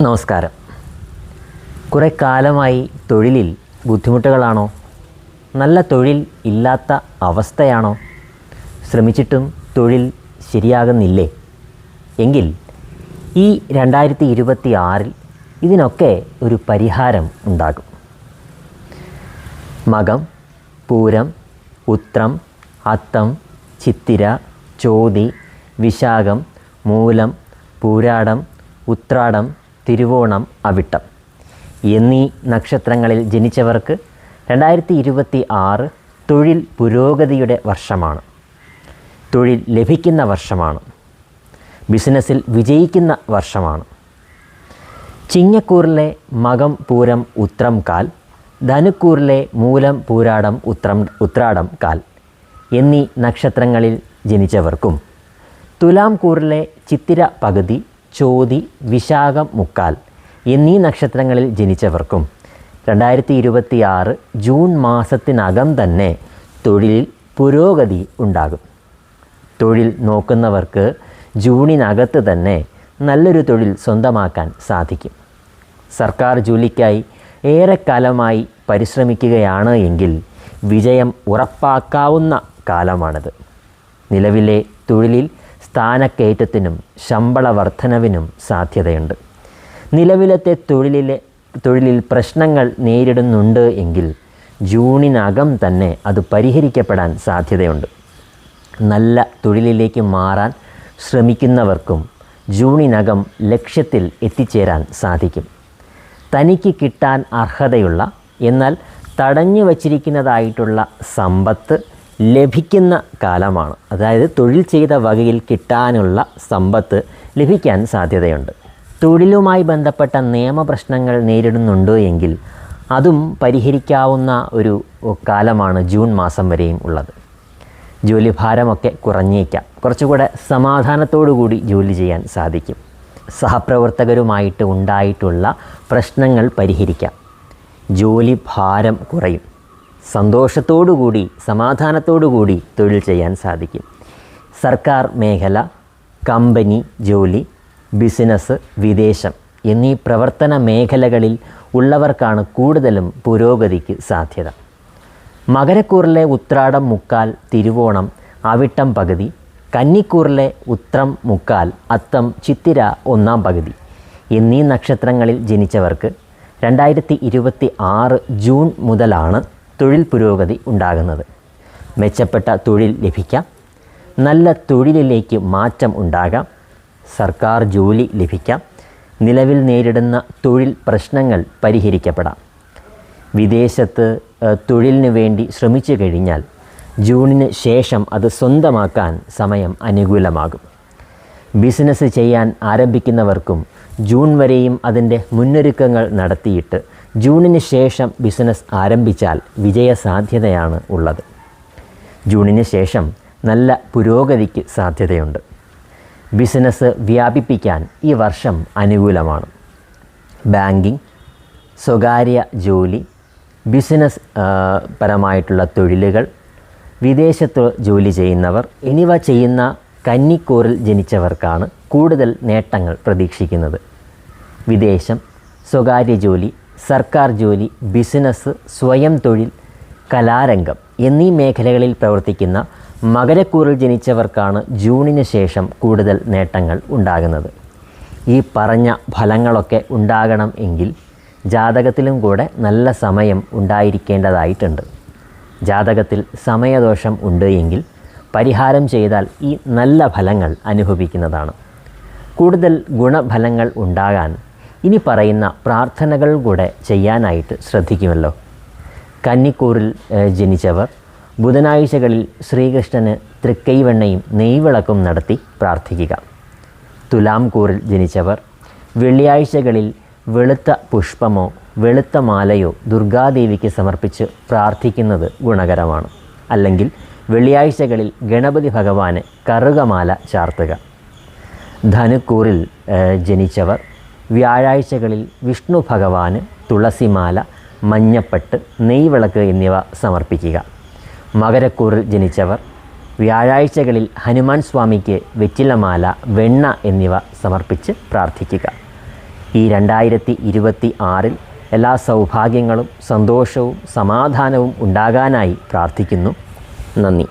നമസ്കാരം. കുറേ കാലമായി തൊഴിലിൽ ബുദ്ധിമുട്ടുകളാണോ? നല്ല തൊഴിൽ ഇല്ലാത്ത അവസ്ഥയാണോ? ശ്രമിച്ചിട്ടും തൊഴിൽ ശരിയാകുന്നില്ലേ? എങ്കിൽ ഈ രണ്ടായിരത്തി ഇരുപത്തി ആറിൽ ഇതിനൊക്കെ ഒരു പരിഹാരം ഉണ്ടാകും. മകം പൂരം ഉത്രം അത്തം ചിത്തിര ചോതി വിശാഖം മൂലം പൂരാടം ഉത്രാടം തിരുവോണം അവിട്ടം. എന്നീ നക്ഷത്രങ്ങളിൽ ജനിച്ചവർക്ക് രണ്ടായിരത്തി ഇരുപത്തി ആറ് തൊഴിൽ പുരോഗതിയുടെ വർഷമാണ്. തൊഴിൽ ലഭിക്കുന്ന വർഷമാണ്. ബിസിനസ്സിൽ വിജയിക്കുന്ന വർഷമാണ്. ചിങ്ങക്കൂറിലെ മകം പൂരം ഉത്രം കാൽ ധനുക്കൂറിലെ മൂലം പൂരാടം ഉത്രം ഉത്രാടം കാൽ എന്നീ നക്ഷത്രങ്ങളിൽ ജനിച്ചവർക്കും തുലാം കൂറിലെ ചിത്തിര പകുതി ചോതി വിശാഖം മുക്കാൽ എന്നീ നക്ഷത്രങ്ങളിൽ ജനിച്ചവർക്കും രണ്ടായിരത്തി ഇരുപത്തി ആറ് ജൂൺ മാസത്തിനകം തന്നെ തൊഴിലിൽ പുരോഗതി ഉണ്ടാകും. തൊഴിൽ നോക്കുന്നവർക്ക് ജൂണിനകത്ത് തന്നെ നല്ലൊരു തൊഴിൽ സ്വന്തമാക്കാൻ സാധിക്കും. സർക്കാർ ജോലിക്കായി ഏറെക്കാലമായി പരിശ്രമിക്കുകയാണ് എങ്കിൽ വിജയം ഉറപ്പാക്കാവുന്ന കാലമാണിത്. നിലവിലെ തൊഴിലിൽ സ്ഥാനക്കയറ്റത്തിനും ശമ്പള വർധനവിനും സാധ്യതയുണ്ട്. നിലവിലത്തെ തൊഴിലിലെ തൊഴിലിൽ പ്രശ്നങ്ങൾ നേരിടുന്നുണ്ട് എങ്കിൽ ജൂണിനകം തന്നെ അത് പരിഹരിക്കപ്പെടാൻ സാധ്യതയുണ്ട്. നല്ല തൊഴിലിലേക്ക് മാറാൻ ശ്രമിക്കുന്നവർക്കും ജൂണിനകം ലക്ഷ്യത്തിൽ എത്തിച്ചേരാൻ സാധിക്കും. തനിക്ക് കിട്ടാൻ അർഹതയുള്ള എന്നാൽ തടഞ്ഞു വച്ചിരിക്കുന്നതായിട്ടുള്ള സമ്പത്ത് ലഭിക്കുന്ന കാലമാണ്. അതായത് തൊഴിൽ ചെയ്ത വകയിൽ കിട്ടാനുള്ള സമ്പത്ത് ലഭിക്കാൻ സാധ്യതയുണ്ട്. തൊഴിലുമായി ബന്ധപ്പെട്ട നിയമപ്രശ്നങ്ങൾ നേരിടുന്നുണ്ട് എങ്കിൽ അതും പരിഹരിക്കാവുന്ന ഒരു കാലമാണ് ജൂൺ മാസം വരെയും ഉള്ളത്. ജോലിഭാരമൊക്കെ കുറഞ്ഞേക്കാം. കുറച്ചുകൂടെ സമാധാനത്തോടു കൂടി ജോലി ചെയ്യാൻ സാധിക്കും. സഹപ്രവർത്തകരുമായിട്ട് ഉണ്ടായിട്ടുള്ള പ്രശ്നങ്ങൾ പരിഹരിക്കാം. ജോലി ഭാരം കുറയും. സന്തോഷത്തോടു കൂടി സമാധാനത്തോടു കൂടി തൊഴിൽ ചെയ്യാൻ സാധിക്കും. സർക്കാർ മേഖല കമ്പനി ജോലി ബിസിനസ് വിദേശം എന്നീ പ്രവർത്തന മേഖലകളിൽ ഉള്ളവർക്കാണ് കൂടുതലും പുരോഗതിക്ക് സാധ്യത. മകരക്കൂറിലെ ഉത്രാടം മുക്കാൽ തിരുവോണം അവിട്ടം പകുതി കന്നിക്കൂറിലെ ഉത്രം മുക്കാൽ അത്തം ചിത്തിര ഒന്നാം പകുതി എന്നീ നക്ഷത്രങ്ങളിൽ ജനിച്ചവർക്ക് രണ്ടായിരത്തി ജൂൺ മുതലാണ് തൊഴിൽ പുരോഗതി ഉണ്ടാകുന്നത്. മെച്ചപ്പെട്ട തൊഴിൽ ലഭിക്കാം. നല്ല തൊഴിലിലേക്ക് മാറ്റം ഉണ്ടാകാം. സർക്കാർ ജോലി ലഭിക്കാം. നിലവിൽ നേരിടുന്ന തൊഴിൽ പ്രശ്നങ്ങൾ പരിഹരിക്കപ്പെടാം. വിദേശത്ത് തൊഴിലിന് വേണ്ടി ശ്രമിച്ചു കഴിഞ്ഞാൽ ജൂണിന് ശേഷം അത് സ്വന്തമാക്കാൻ സമയം അനുകൂലമാകും. ബിസിനസ് ചെയ്യാൻ ആരംഭിക്കുന്നവർക്കും ജൂൺ വരെയും അതിന്റെ മുന്നൊരുക്കങ്ങൾ നടത്തിയിട്ട് ജൂണിന് ശേഷം ബിസിനസ് ആരംഭിച്ചാൽ വിജയസാധ്യതയാണ് ഉള്ളത്. ജൂണിന് ശേഷം നല്ല പുരോഗതിക്ക് സാധ്യതയുണ്ട്. ബിസിനസ് വ്യാപിപ്പിക്കാൻ ഈ വർഷം അനുകൂലമാണ്. ബാങ്കിങ് സ്വകാര്യ ജോലി ബിസിനസ് പരമായിട്ടുള്ള തൊഴിലുകൾ വിദേശത്ത് ജോലി ചെയ്യുന്നവർ എന്നിവ ചെയ്യുന്ന കന്നിക്കൂറിൽ ജനിച്ചവർക്കാണ് കൂടുതൽ നേട്ടങ്ങൾ പ്രതീക്ഷിക്കുന്നത്. വിദേശം സ്വകാര്യ ജോലി സർക്കാർ ജോലി ബിസിനസ് സ്വയം തൊഴിൽ കലാരംഗം എന്നീ മേഖലകളിൽ പ്രവർത്തിക്കുന്ന മകരക്കൂറിൽ ജനിച്ചവർക്കാണ് ജൂണിന് ശേഷം കൂടുതൽ നേട്ടങ്ങൾ ഉണ്ടാകുന്നത്. ഈ പറഞ്ഞ ഫലങ്ങളൊക്കെ ഉണ്ടാകണം എങ്കിൽ ജാതകത്തിലും കൂടെ നല്ല സമയം ഉണ്ടായിരിക്കേണ്ടതായിട്ടുണ്ട്. ജാതകത്തിൽ സമയദോഷം ഉണ്ട് എങ്കിൽ പരിഹാരം ചെയ്താൽ ഈ നല്ല ഫലങ്ങൾ അനുഭവിക്കുന്നതാണ്. കൂടുതൽ ഗുണഫലങ്ങൾ ഉണ്ടാകാൻ ഇനി പറയുന്ന പ്രാർത്ഥനകൾ കൂടെ ചെയ്യാനായിട്ട് ശ്രദ്ധിക്കുമല്ലോ. കന്നിക്കൂറിൽ ജനിച്ചവർ ബുധനാഴ്ചകളിൽ ശ്രീകൃഷ്ണന് തൃക്കൈവെണ്ണയും നെയ്വിളക്കും നടത്തി പ്രാർത്ഥിക്കുക. തുലാംകൂറിൽ ജനിച്ചവർ വെള്ളിയാഴ്ചകളിൽ വെളുത്ത പുഷ്പമോ വെളുത്ത മാലയോ ദുർഗാദേവിക്ക് സമർപ്പിച്ച് പ്രാർത്ഥിക്കുന്നത് ഗുണകരമാണ്. അല്ലെങ്കിൽ വെള്ളിയാഴ്ചകളിൽ ഗണപതി ഭഗവാന് കറുകമാല ചാർത്തുക. ധനുക്കൂറിൽ ജനിച്ചവർ വ്യാഴാഴ്ചകളിൽ വിഷ്ണു ഭഗവാന് തുളസിമാല മഞ്ഞപ്പട്ട് നെയ്വിളക്ക് എന്നിവ സമർപ്പിക്കുക. മകരക്കൂറിൽ ജനിച്ചവർ വ്യാഴാഴ്ചകളിൽ ഹനുമാൻ സ്വാമിക്ക് വെറ്റിലമാല വെണ്ണ എന്നിവ സമർപ്പിച്ച് പ്രാർത്ഥിക്കുക. ഈ രണ്ടായിരത്തി ഇരുപത്തി ആറിൽ എല്ലാ സൗഭാഗ്യങ്ങളും സന്തോഷവും സമാധാനവും ഉണ്ടാകാനായി പ്രാർത്ഥിക്കുന്നു. നന്ദി.